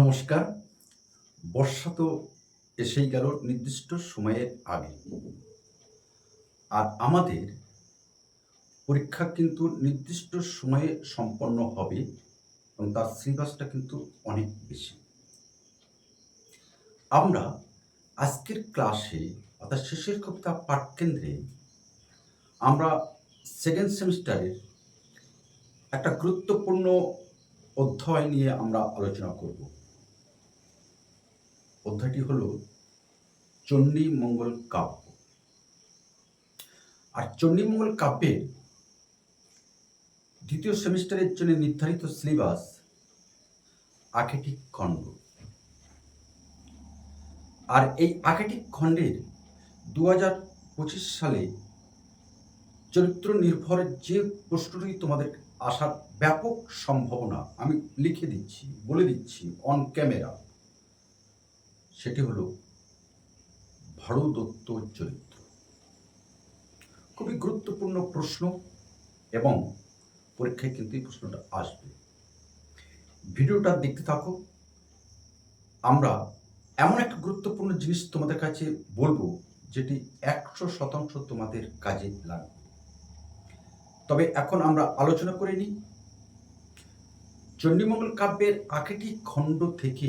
নমস্কার। বর্ষা তো এসেই গেল নির্দিষ্ট সময়ের আগে। আর আমাদের পরীক্ষা কিন্তু নির্দিষ্ট সময়ে সম্পন্ন হবে এবং তার সিলেবাসটা কিন্তু অনেক বেশি। আমরা আজকের ক্লাসে অর্থাৎ শেষের কবিতা পাঠকেন্দ্রে আমরা সেকেন্ড সেমিস্টারের একটা গুরুত্বপূর্ণ অধ্যায় নিয়ে আমরা আলোচনা করব। অধ্যায়টি হলো চণ্ডীমঙ্গল কাব্য। আর চণ্ডী মঙ্গল কাব্যের দ্বিতীয় সেমিস্টারের জন্য নির্ধারিত সিলেবাস আকেটিক খণ্ড। আর এই আকেটিক খণ্ডের দু হাজার পঁচিশ সালে চরিত্র নির্ভরের যে প্রশ্নটি তোমাদের আসার ব্যাপক সম্ভাবনা আমি লিখে দিচ্ছি, বলে দিচ্ছি অন ক্যামেরা সেটি হলো ভারু দত্ত চরিত্র। খুবই গুরুত্বপূর্ণ প্রশ্ন এবং পরীক্ষায় কিন্তু এই প্রশ্নটা আসবে। ভিডিওটা দেখতে থাকো। আমরা এমন একটা গুরুত্বপূর্ণ জিনিস তোমাদের কাছে বলব, যেটি একশো শতাংশ তোমাদের কাজে লাগবে। তবে এখন আমরা আলোচনা করে নিই। চণ্ডীমঙ্গল কাব্যের আকেটি খণ্ড থেকে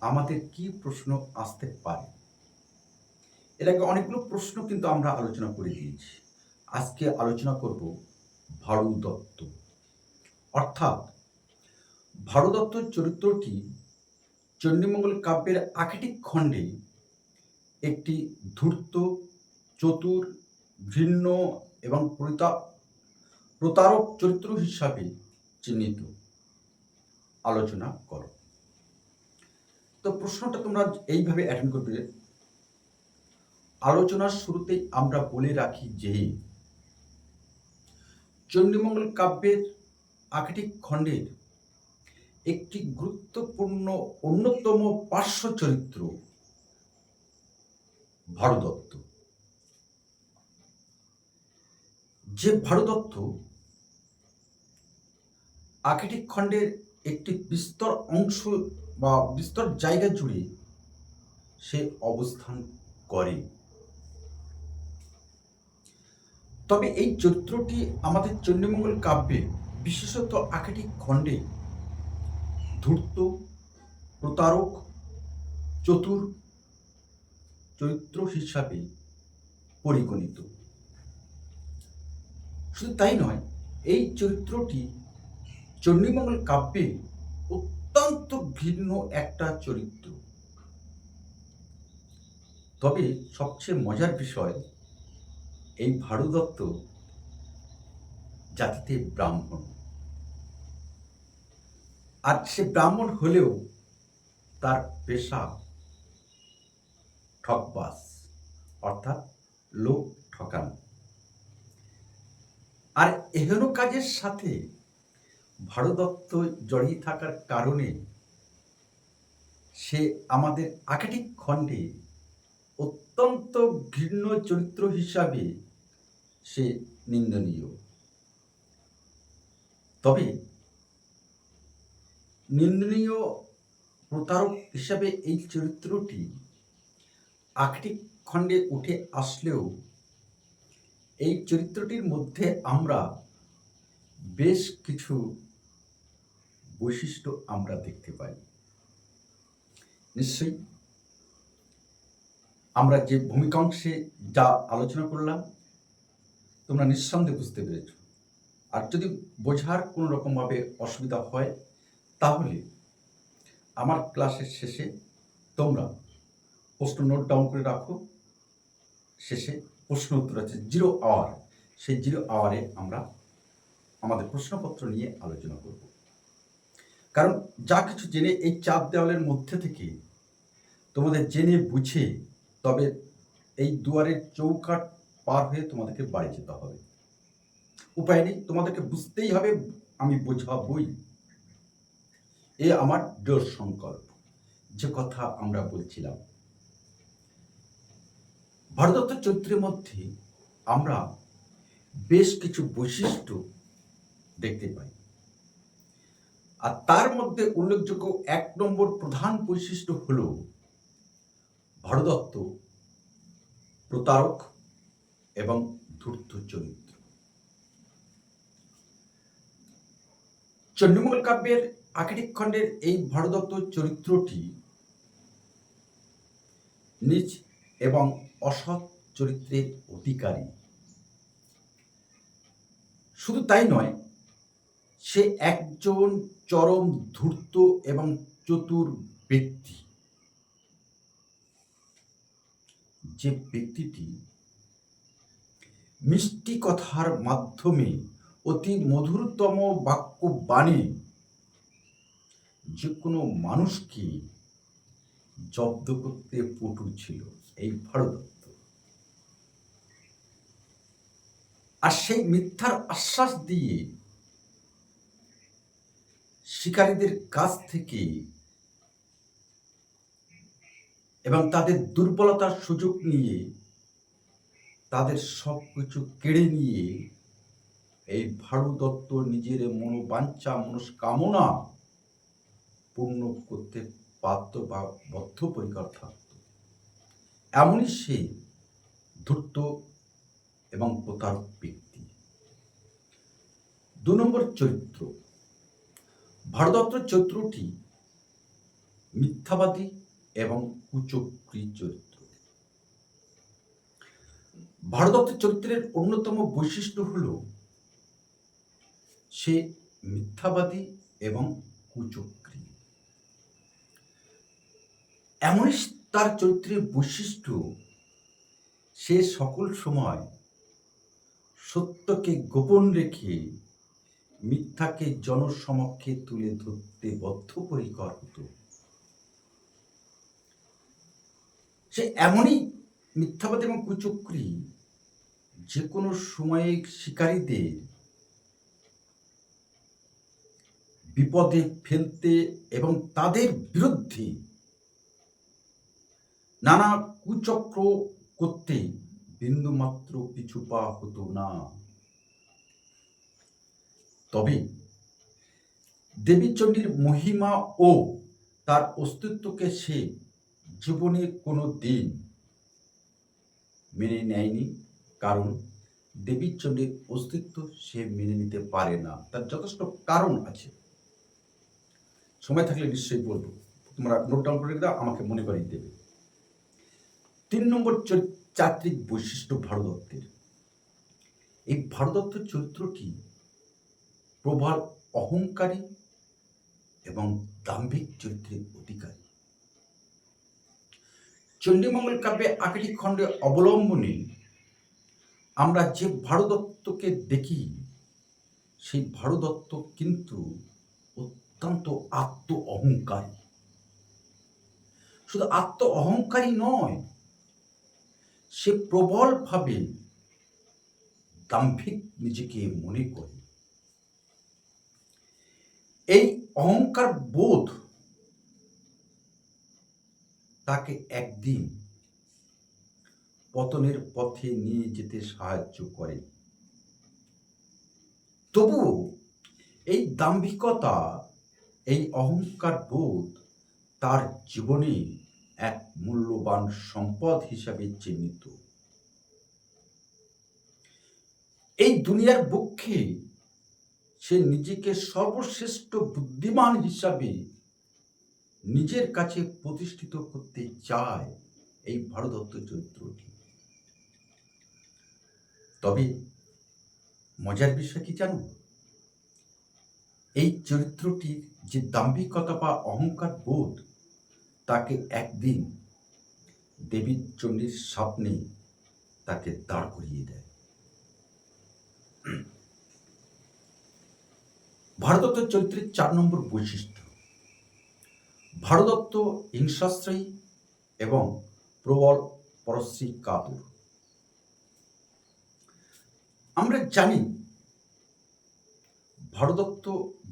আমাদের কি প্রশ্ন আসতে পারে? এর আগে অনেকগুলো প্রশ্ন কিন্তু আমরা আলোচনা করে দিয়েছি। আজকে আলোচনা করব ভারু দত্ত। অর্থাৎ, ভারু দত্তর চরিত্রটি চণ্ডীমঙ্গল কাব্যের আকেটিক খণ্ডে একটি ধূর্ত, চতুর, ভিন্ন এবং প্রতারক চরিত্র হিসাবে চিহ্নিত। আলোচনা করো। তো প্রশ্নটা তোমরা এইভাবে অ্যাটেন্ড করবে আলোচনার শুরুতেই আমরা বলে রাখি যে, চণ্ডীমঙ্গল কাব্যের আকেটিক খণ্ডের একটি গুরুত্বপূর্ণ অন্যতম পার্শ্ব চরিত্র ভারদত্ত। যে ভারদত্ত আকেটিক খণ্ডের একটি বিস্তর অংশ বা বিস্তর জায়গা জুড়ে সে অবস্থান করে। তবে এই চরিত্রটি আমাদের চণ্ডীমঙ্গল কাব্যে বিশেষত আকেটিক খণ্ডে ধূর্ত, প্রতারক, চতুর চরিত্র হিসাবে পরিগণিত। শুধু তাই নয়, এই চরিত্রটি চণ্ডীমঙ্গল কাব্যে অত্যন্ত ভিন্ন একটা চরিত্র। তবে সবচেয়ে মজার বিষয়, এই ভারুদত্ত জাতিতে ব্রাহ্মণ। আর সে ব্রাহ্মণ হলেও তার পেশা ঠকবাস, অর্থাৎ লোক ঠকানো। আর এহেন কাজের সাথে ভারদত্ত জড়িয়ে থাকার কারণে সে আমাদের আকেটিক খণ্ডে অত্যন্ত ঘৃণ্য চরিত্র হিসাবে সে নিন্দনীয়। তবে নিন্দনীয় প্রতারক হিসাবে এই চরিত্রটি আকেটিক খণ্ডে উঠে আসলেও এই চরিত্রটির মধ্যে আমরা বেশ কিছু বৈশিষ্ট্য আমরা দেখতে পাই। নিশ্চয়ই আমরা যে ভূমিকাংশে যা আলোচনা করলাম, তোমরা নিঃসন্দেহে বুঝতে পেরেছ। আর যদি বোঝার কোনো রকমভাবে অসুবিধা হয়, তাহলে আমার ক্লাসের শেষে তোমরা প্রশ্ন নোট ডাউন করে রাখো। শেষে প্রশ্ন উত্তর আছে জিরো আওয়ার সেই জিরো আওয়ারে আমরা আমাদের প্রশ্নপত্র নিয়ে আলোচনা করব। কারণ যা কিছু জেনে এই চাপ দেওয়ালের মধ্যে থেকে তোমাদের জেনে বুঝে তবে এই দুয়ারের চৌকাট পার হয়ে তোমাদেরকে বাড়ি যেতে হবে। উপায় নেই, তোমাদেরকে বুঝতেই হবে, আমি বোঝাবই। এ আমার দৃঢ় সংকল্প, যে কথা আমরা বলছিলাম। ভারদত্ত চরিত্রের মধ্যে আমরা বেশ কিছু বৈশিষ্ট্য দেখতে পাই। আর তার মধ্যে উল্লেখযোগ্য এক নম্বর প্রধান বৈশিষ্ট্য হল ভরদত্ত, প্রতারক এবং ধূর্ত চরিত্র চণ্ডীমঙ্গল কাব্যের আকেটিক খণ্ডের এই ভরদত্ত চরিত্রটি নিজ এবং অসৎ চরিত্রের অধিকারী। শুধু তাই নয়, সে একজন চরম ধূর্ত এবং চতুর ব্যক্তি। যে ব্যক্তিটি মিষ্টি কথার মাধ্যমে অতি মধুরতম বাক্য বাণী যে কোনো মানুষকে জব্দ করতে পটু ছিল, এই ভারদত্ত আর সেই মিথ্যার আশ্বাস দিয়ে শিকারীদের কাছ থেকে এবং তাদের দুর্বলতার সুযোগ নিয়ে তাদের সব কিছু কেড়ে নিয়ে এই ভারু দত্ত নিজের মনোবাঞ্ছা, মনস্কামনা পূর্ণ করতে বাধ্য বা বদ্ধপরিকর থাকত। এমনই সে ধূর্ত এবং প্রতারক ব্যক্তি। দু নম্বর চরিত্র ভারদত্ত চরিত্রটি মিথ্যাবাদী এবং কুচক্রী চরিত্র। ভারদত্ত চরিত্রের অন্যতম বৈশিষ্ট্য হল সে মিথ্যাবাদী এবং কুচক্রী। এমনই তার চরিত্রের বৈশিষ্ট্য, সে সকল সময় সত্যকে গোপন রেখে মিথ্যাকে জনসমক্ষে তুলে ধরতে বদ্ধপরিকর হতো। সে এমনই মিথ্যাবাদ এবং কুচক্রী যে কোনো সময়ে শিকারীদের বিপদে ফেলতে এবং তাদের বিরুদ্ধে নানা কুচক্র করতে বিন্দুমাত্র পিছু পা হতো না। তবে দেবীচণ্ডীর মহিমা ও তার অস্তিত্বকে সে জীবনে কোনো দিন মেনে নেয়নি। কারণ দেবীচণ্ডীর অস্তিত্ব সে মেনে নিতে পারে না। তার যথেষ্ট কারণ আছে। সময় থাকলে নিশ্চয়ই বলব। তোমরা নোট ডাউন করে দাও, আমাকে মনে করিয়ে দেবে। তিন নম্বর চারিত্রিক বৈশিষ্ট্য ভারদত্তের এই ভারদত্ত চরিত্রটি প্রবল অহংকারী এবং দাম্ভিক চরিত্রের অধিকারী। চণ্ডীমঙ্গল কাব্যে আকেটি খণ্ডে অবলম্বনে আমরা যে ভারদত্তকে দেখি, সেই ভারদত্ত কিন্তু অত্যন্ত আত্ম অহংকারী শুধু আত্ম অহংকারী নয়, সে প্রবলভাবে দাম্ভিক নিজেকে মনে করে। এই অহংকার বোধ তাকে একদিন পতনের পথে নিয়ে যেতে সাহায্য করে। তবুও এই দাম্ভিকতা, এই অহংকার বোধ তার জীবনে এক মূল্যবান সম্পদ হিসাবে চিহ্নিত। এই দুনিয়ার বক্ষে সে নিজেকে সর্বশ্রেষ্ঠ বুদ্ধিমান হিসাবে নিজের কাছে প্রতিষ্ঠিত করতে চায় এই ভারদত্ত চরিত্রটি। তবে মজার বিষয় কি জানো? এই চরিত্রটির যে দাম্ভিকতা বা অহংকার বোধ, তাকে একদিন দেবী চণ্ডীর স্বপ্নে তাকে দাঁড় করিয়ে দেয়। ভারদত্ত চরিত্রের চার নম্বর বৈশিষ্ট্য। ভারদত্ত হিংসাশ্রয়ী এবং প্রবল পরশ্রী কাতুর। আমরা জানি ভারদত্ত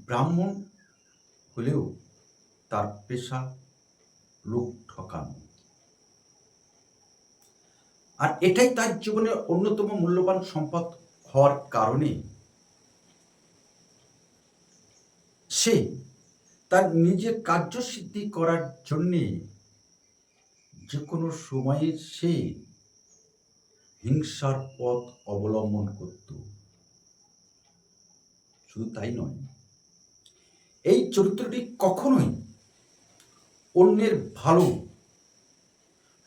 ব্রাহ্মণ হলেও তার পেশা লোক ঠকানো। আর এটাই তার জীবনের অন্যতম মূল্যবান সম্পদ হওয়ার কারণে সে তার নিজের কার্যসিদ্ধি করার জন্যে যে কোনো সময়ে সে হিংসার পথ অবলম্বন করত। শুধু তাই নয়, এই চরিত্রটি কখনোই অন্যের ভালো,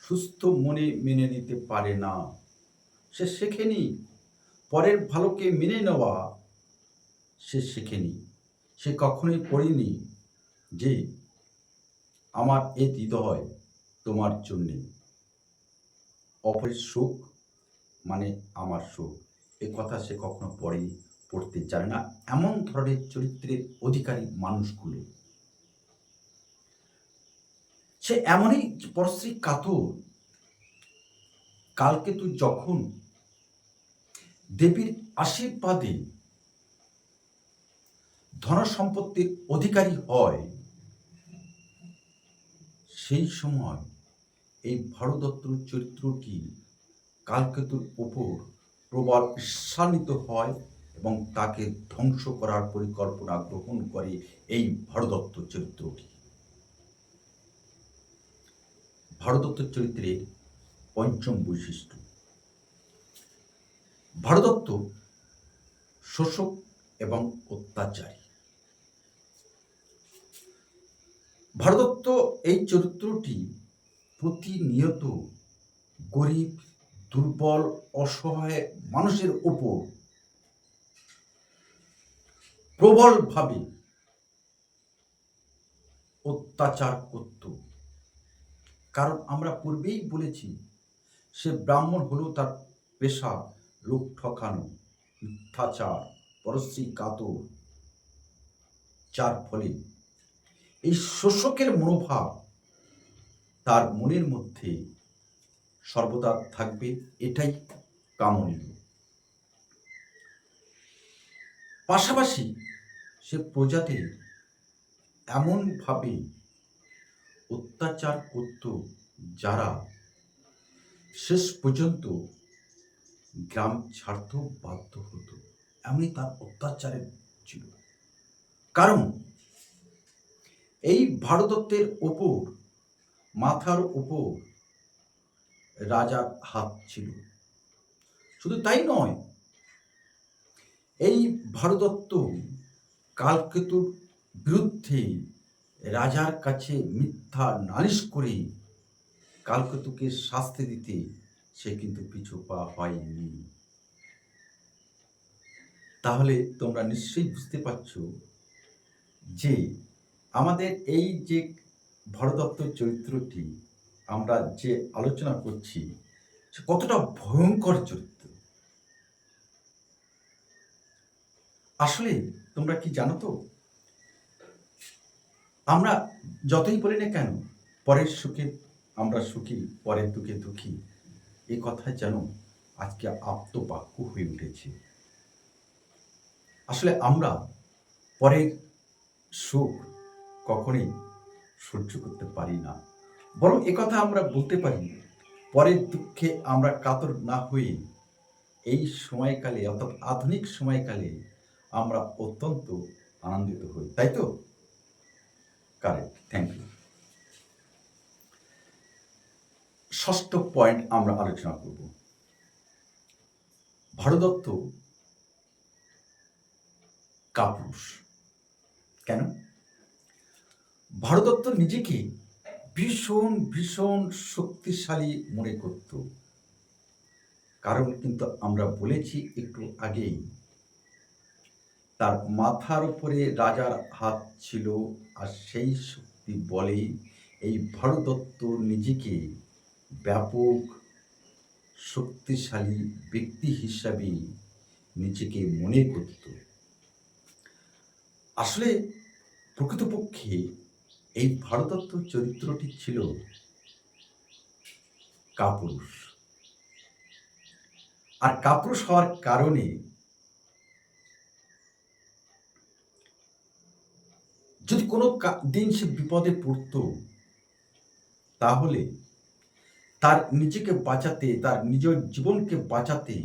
সুস্থ মনে মেনে নিতে পারে না। সে শেখেনি, পরের ভালোকে মেনে নেওয়া সে শেখেনি। সে কখনোই পড়েনি যে আমার এ হৃদয় তোমার জন্যে। অপরের সুখ মানে আমার সুখ এ কথা সে কখনো পড়েনি, পড়তে জানে না। এমন ধরনের চরিত্রের অধিকারী মানুষগুলো। সে এমনই পরশ্রী কাতর। কালকে তুই যখন দেবীর আশীর্বাদে ধন সম্পত্তির অধিকারী হয়, সেই সময় এই ভারদত্ত চরিত্রটি কালকেতুর উপর প্রবল ঈর্ষান্বিত হয় এবং তাকে ধ্বংস করার পরিকল্পনা গ্রহণ করে এই ভারদত্ত চরিত্রটি। ভারদত্ত চরিত্রের পঞ্চম বৈশিষ্ট্য। ভারদত্ত শোষক এবং অত্যাচারী। ভারদত্ত এই চরিত্রটি প্রতিনিয়ত গরিব, দুর্বল, অসহায় মানুষের ওপর প্রবলভাবে অত্যাচার করত। কারণ আমরা পূর্বেই বলেছি, সে ব্রাহ্মণ হলেও তার পেশা লোক ঠকানো, মিথ্যাচার, পরশ্রী কাতর। যার ফলে এই শোষকের মনোভাব তার মনের মধ্যে সর্বদা থাকবে, এটাই কামনীয়। পাশাপাশি সে প্রজাদের এমনভাবে অত্যাচার করত যারা শেষ পর্যন্ত গ্রাম ছাড়তেও বাধ্য হতো। এমনই তার অত্যাচারের ছিল। কারণ এই ভারতত্বের ওপর মাথার ওপর রাজার হাত ছিল। শুধু তাই নয়, এই ভারদত্ত কালকেতুর বিরুদ্ধে রাজার কাছে মিথ্যা নালিশ করে কালকেতুকে শাস্তি দিতে সে কিন্তু পিছু পা হয়নি। তাহলে তোমরা নিশ্চয়ই বুঝতে পারছ যে আমাদের এই যে ভরদত্ত চরিত্রটি, আমরা যে আলোচনা করছি, সে কতটা ভয়ঙ্কর চরিত্র। আসলে তোমরা কি জানো তো? আমরা যতই বলি না কেন, পরের সুখে আমরা সুখী, পরের দুঃখে দুঃখী। এ কথা যেন আজকে আপ্তবাক্য হয়ে উঠেছে। আসলে আমরা পরের সুখ কখনোই সহ্য করতে পারি না। বরং একথা আমরা বলতে পারি, পরের দুঃখে আমরা কাতর না হয়ে এই সময়কালে অর্থাৎ আধুনিক সময়কালে আমরা অত্যন্ত আনন্দিত হই। তাই তো? কারেক্ট থ্যাংক ইউ ষষ্ঠ পয়েন্ট আমরা আলোচনা করব। ভারদত্ত কাপুরুষ। কেন? ভারদত্ত নিজেকে ভীষণ ভীষণ শক্তিশালী মনে করত। কারণ কিন্তু আমরা বলেছি একটু আগেই, তার মাথার উপরে রাজার হাত ছিল আর সেই শক্তি বলে এই ভারদত্ত নিজেকে ব্যাপক, শক্তিশালী ব্যক্তি হিসাবে নিজেকে মনে করত। আসলে প্রকৃতপক্ষে এই ভারদত্ত চরিত্রটি ছিল কাপুরুষ। আর কাপুরুষ হওয়ার কারণে যদি কোনো দিন সে বিপদে পড়ত, তাহলে তার নিজেকে বাঁচাতে, তার নিজের জীবনকে বাঁচাতে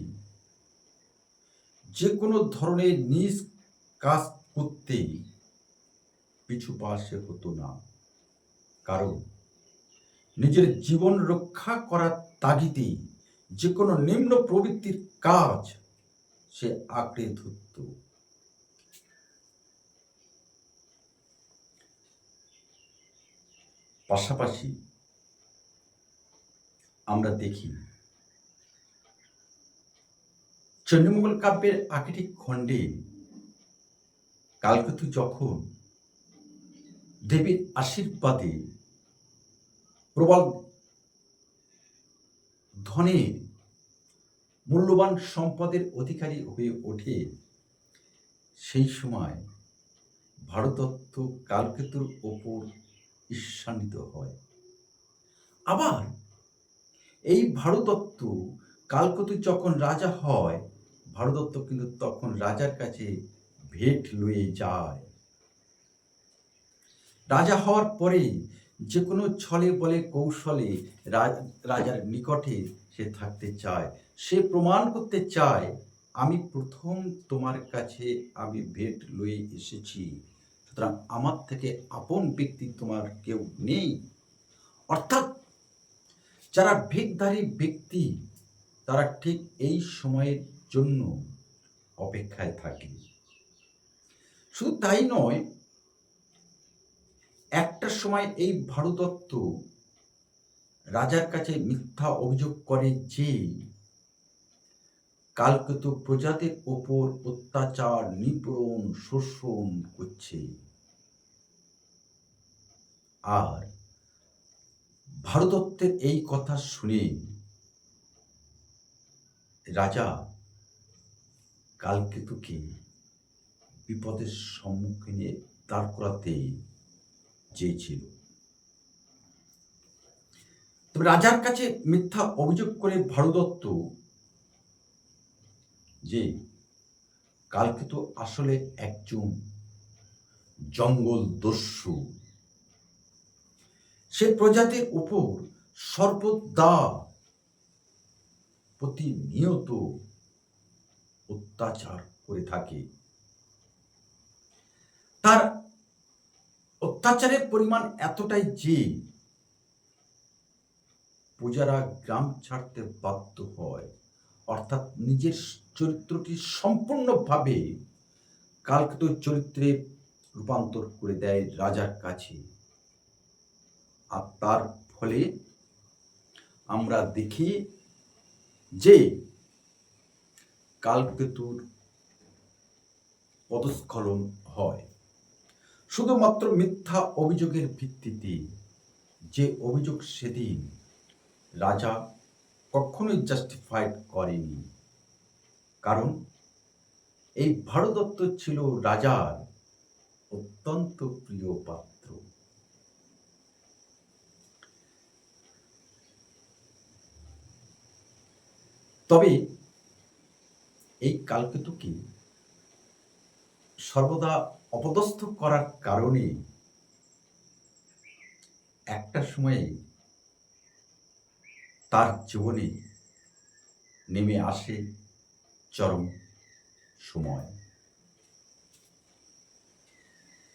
যে কোনো ধরনের নিজ কাজ করতে পিছু পা সে হতো না। কারণ নিজের জীবন রক্ষা করার তাগিদে যে কোনো নিম্ন প্রবৃত্তির কাজ সে আঁকড়ে ধরত। পাশাপাশি আমরা দেখি চন্ডীমঙ্গল কাব্যের আকিটিক খণ্ডে কালকেতু যখন দেবীর আশীর্বাদে প্রবল ধনে মূল্যবান সম্পদের অধিকারী হয়ে ওঠে। সেই সময় ভারতত্ব কালকেতুর ওপর ঈর্ষান্বিত হয়। আবার এই ভারতত্ব কালকেতু যখন রাজা হয়, ভারতত্ব কিন্তু তখন রাজার কাছে ভেট লয়ে যায়। রাজা হওয়ার পরে যে কোনো ছলে বলে কৌশলে রাজ- রাজার নিকটে সে থাকতে চায়। সে প্রমাণ করতে চায়, আমি প্রথম তোমার কাছে আমি ভেট লয়ে এসেছি। সুতরাং আমার থেকে আপন ব্যক্তি তোমার কেউ নেই। অর্থাৎ যারা ভিকধারী ব্যক্তি, তারা ঠিক এই সময়ের জন্য অপেক্ষায় থাকে। শুধু তাই নয় একটা সময় এই ভারতত্ব রাজার কাছে মিথ্যা অভিযোগ করে যে কালকেতু প্রজাদের ওপর অত্যাচার, নিপীড়ন, শোষণ করছে। আর ভারতত্বের এই কথা শুনে রাজা কালকেতুকে বিপদের সম্মুখীনে দাঁড় করাতে চেয়েছিল। তবে রাজার কাছে মিথ্যা অভিযোগ করে ভারদত্ত যে কালকেতু আসলে একজন জঙ্গল দস্যু। সে প্রজাতির উপর সর্বদা প্রতিনিয়ত অত্যাচার করে থাকে। তার অত্যাচারের পরিমাণ এতটাই যে প্রজারা গ্রাম ছাড়তে বাধ্য হয়, অর্থাৎ নিজের চরিত্রটি সম্পূর্ণভাবে কালকেতুর চরিত্রে রূপান্তর করে দেয় রাজার কাছে। আর তার ফলে আমরা দেখি যে কালকেতুর পদস্খলন হয়। শুধুমাত্র মিথ্যা অভিযোগের ভিত্তিতে যে অভিযোগ সেদিন রাজা কখনোই জাস্টিফাইড করেনি। কারণ এই ভারদত্ত ছিল রাজার অত্যন্ত প্রিয় পাত্র। তবে এই কালকেতুকে সর্বদা অপদস্থ করার কারণে একটা সময়ে তার জীবনে নেমে আসে চরম সময়।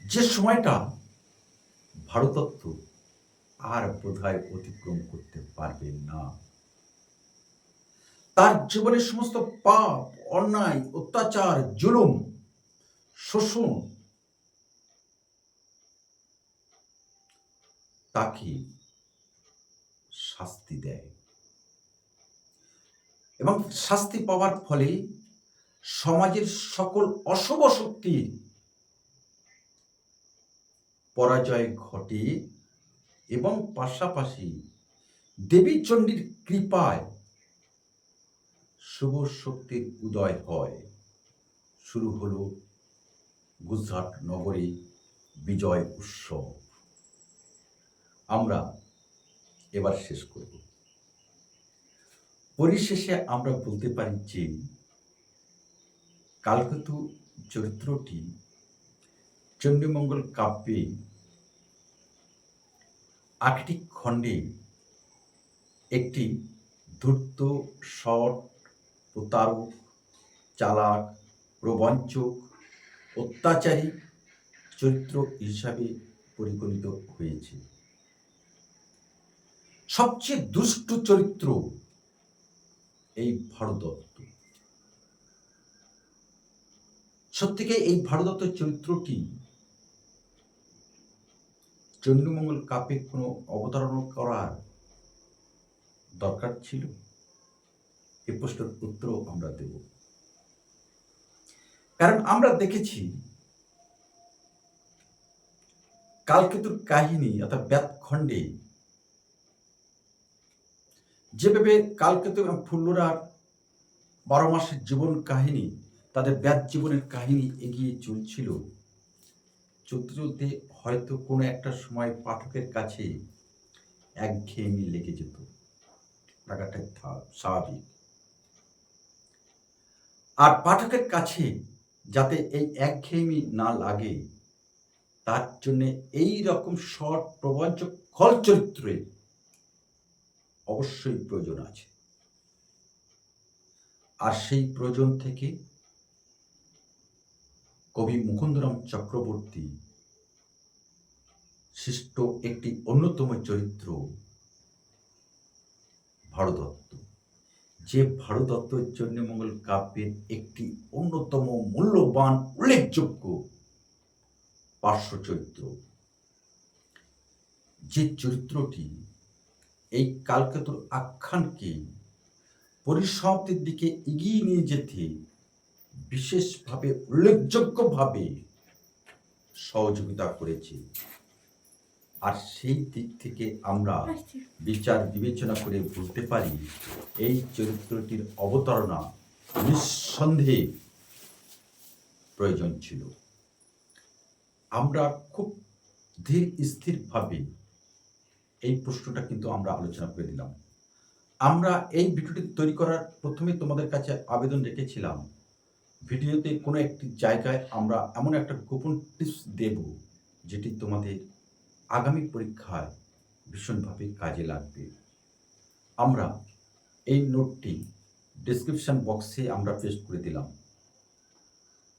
যে সময়টা ভারতত্ব আর বোধহয় অতিক্রম করতে পারবে না। তার জীবনের সমস্ত পাপ, অন্যায়, অত্যাচার, জুলুম, শোষণ তাকে শাস্তি দেয়। এবং শাস্তি পাওয়ার ফলে সমাজের সকল অশুভ শক্তির পরাজয় ঘটে এবং পাশাপাশি দেবী চণ্ডীর কৃপায় শুভ শক্তির উদয় হয়। শুরু হলো গুজরাট নগরে বিজয় উৎসব। আমরা এবার শেষ করব। পরিশেষে আমরা বলতে পারি যে, কালকেতু চরিত্রটি চণ্ডীমঙ্গল কাব্যে আটটি খণ্ডে একটি ধূর্ত শট প্রতারক, চালাক প্রবঞ্চক অত্যাচারী চরিত্র হিসাবে পরিগণিত হয়েছে। সবচেয়ে দুষ্ট চরিত্র এই ভারতদত্ত সত্যিকে এই ভারতদত্ত চরিত্রটি চন্দ্রমঙ্গল কাপে কোনো অবতারণা করার দরকার ছিল? এ প্রশ্নের উত্তরও আমরা দেব। কারণ আমরা দেখেছি, কালকেতুর কাহিনী অর্থাৎ ব্যাতখণ্ডে যেভাবে কালকেতু এবং ফুল্লরার বারো মাসের জীবন কাহিনী, তাদের ব্যাত জীবনের কাহিনী এগিয়ে চলছিল, চলতে চলতে হয়তো কোনো একটা সময় পাঠকের কাছে একঘেয়েমি লেগে যেত। লাগাটাই থা- স্বাভাবিক। আর পাঠকের কাছে যাতে এই একঘেয়েমি না লাগে, তার জন্যে এই রকম শর্ট প্রবঞ্চক খল চরিত্রে অবশ্যই প্রয়োজন আছে। আর সেই প্রয়োজন থেকে কবি মুকুন্দরাম চক্রবর্তী সৃষ্ট একটি অন্যতম চরিত্র ভারদত্ত যে ভারদত্ত চন্দ্রমঙ্গল কাব্যের একটি অন্যতম মূল্যবান উল্লেখযোগ্য পার্শ্ব চরিত্র, যে চরিত্রটি এই কালকেতুর আখ্যানকে পরিসমাপ্তির দিকে এগিয়ে নিয়ে যেতে বিশেষভাবে উল্লেখযোগ্যভাবে সহযোগিতা করেছে। আর সেই দিক থেকে আমরা বিচার বিবেচনা করে বলতে পারি এই চরিত্রটির অবতারণা নিঃসন্দেহে প্রয়োজন ছিল। আমরা খুব ধীর স্থিরভাবে এই প্রশ্নটা কিন্তু আমরা আলোচনা করে দিলাম। আমরা এই ভিডিওটি তৈরি করার প্রথমে তোমাদের কাছে আবেদন রেখেছিলাম, ভিডিওতে কোনো একটি জায়গায় আমরা এমন একটা গোপন টিপস দেব, যেটি তোমাদের আগামী পরীক্ষায় ভীষণভাবে কাজে লাগবে। আমরা এই নোটটি ডিসক্রিপশন বক্সে আমরা পেস্ট করে দিলাম।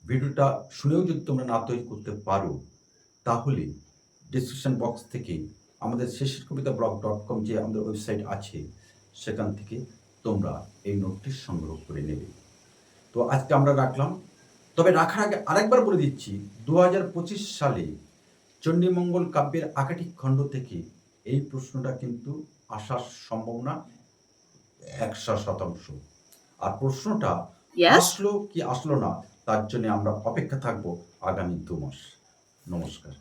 ভিডিওটা শুনেও যদি তোমরা না তৈরি করতে পারো, তাহলে ডিসক্রিপশন বক্স থেকে আমাদের শেষের কবিতা ব্লগ ডট কম যে আমাদের ওয়েবসাইট আছে সেখান থেকে তোমরা এই নোটটি সংগ্রহ করে নেবে। তো আজকে আমরা রাখলাম। তবে রাখার আগে আরেকবার বলে দিচ্ছি দু হাজার পঁচিশ সালে চণ্ডীমঙ্গল কাব্যের আকাটিক খণ্ড থেকে এই প্রশ্নটা কিন্তু আসার সম্ভাবনা একশো শতাংশ। আর প্রশ্নটা আসলো কি আসলো না তার জন্য আমরা অপেক্ষা থাকব আগামী দু মাস নমস্কার।